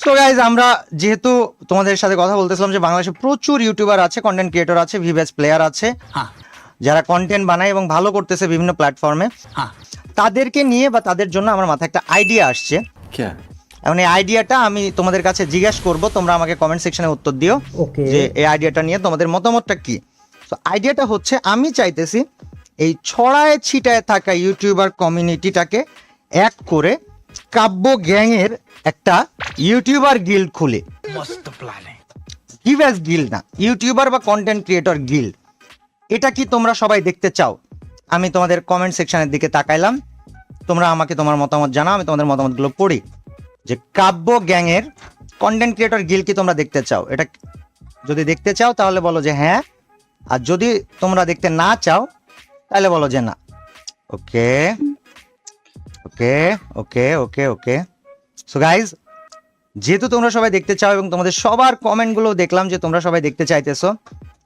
So guys আমরা যেহেতু তোমাদের সাথে কথা বলতেছিলাম যে বাংলাদেশে প্রচুর ইউটিউবার আছে কন্টেন্ট ক্রিয়েটর আছে ভিভেস প্লেয়ার আছে। হ্যাঁ। যারা কন্টেন্ট বানায় এবং ভালো করতেছে বিভিন্ন প্ল্যাটফর্মে তাদেরকে নিয়ে বা তাদের জন্য আমার মাথায় একটা আইডিয়া আসছে। এমন এই আইডিয়াটা আমি তোমাদের কাছে জিজ্ঞেস করব তোমরা আমাকে কমেন্ট সেকশনে উত্তর দিও যে এই আইডিয়াটা নিয়ে তোমাদের মতামতটা কি। তো আইডিয়াটা হচ্ছে আমি চাইতেছি এই ছড়ায় ছিটায় থাকা ইউটিউবার কমিউনিটিটাকে এক করে কাব্য গ্যাংয়ের একটা ইউটিউবার গিল্ড খুলে। গিভাস গিল্ড না? ইউটিউবার বা কন্টেন্ট ক্রিয়েটর গিল্ড। এটা কি তোমরা সবাই দেখতে চাও? আমি তোমাদের কমেন্ট সেকশনের দিকে তাকাইলাম। তোমরা আমাকে তোমার মতামত জানাও আমি তোমাদের মতামতগুলো পড়ি। যে কাব্য গ্যাংয়ের কন্টেন্ট ক্রিয়েটর গিল কি তোমরা দেখতে চাও? এটা যদি দেখতে চাও তাহলে বলো যে হ্যাঁ। আর যদি তোমরা দেখতে না চাও তাহলে বলো যে না। ওকে ওকে ওকে ওকে ওকে। সো গাইজ যেহেতু তোমরা সবাই দেখতে চাও এবং তোমাদের সবার কমেন্টগুলো দেখলাম যে তোমরা সবাই দেখতে চাইতেছো,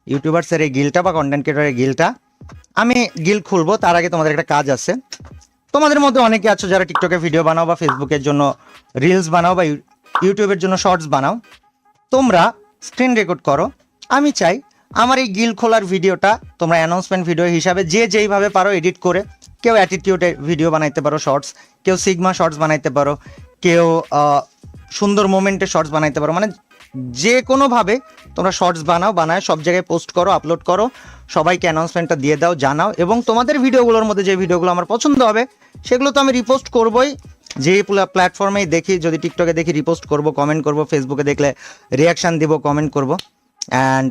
ইউটিউবার্সের এই গিলটা বা কন্টেন্ট ক্রিয়েটরের গিলটা, আমি গিল খুলবো, তার আগে তোমাদের একটা কাজ আছে। তোমাদের মধ্যে অনেকে আছো যারা টিকটকে ভিডিও বানাও বা ফেসবুকের জন্য রিলস বানাও বা ইউ- ইউটিউবের জন্য শর্টস বানাও। তোমরা স্ক্রিন রেকর্ড করো। আমি চাই আমার এই গিল খোলার ভিডিওটা তোমরা অ্যানাউন্সমেন্ট ভিডিও হিসাবে যে যেইভাবে পারো এডিট করে কেউ অ্যাটিটিউডে ভিডিও বানাইতে পারো শর্টস কেউ সিগমা শর্টস বানাইতে পারো, কেউ সুন্দর মোমেন্টে শর্টস বানাইতে পারো মানে যে কোনোভাবে তোমরা শর্টস বানাও, বানায় সব জায়গায় পোস্ট করো আপলোড করো, সবাইকে অ্যানাউন্সমেন্টটা দিয়ে দাও, জানাও এবং তোমাদের ভিডিওগুলোর মধ্যে যে ভিডিওগুলো আমার পছন্দ হবে, সেগুলো তো আমি রিপোস্ট করবই। যে প্ল্যাটফর্মেই দেখি, যদি টিকটকে দেখি রিপোস্ট করব কমেন্ট করব ফেসবুকে দেখলে রিয়াকশান দিব কমেন্ট করব। অ্যান্ড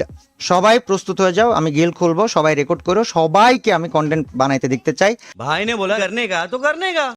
সবাই প্রস্তুত হয়ে যাও, আমি গিল খুলবো, সবাই রেকর্ড করো, সবাইকে আমি কন্টেন্ট বানাইতে দেখতে চাই। ভাই নে বলা করনে কা তো করনে কা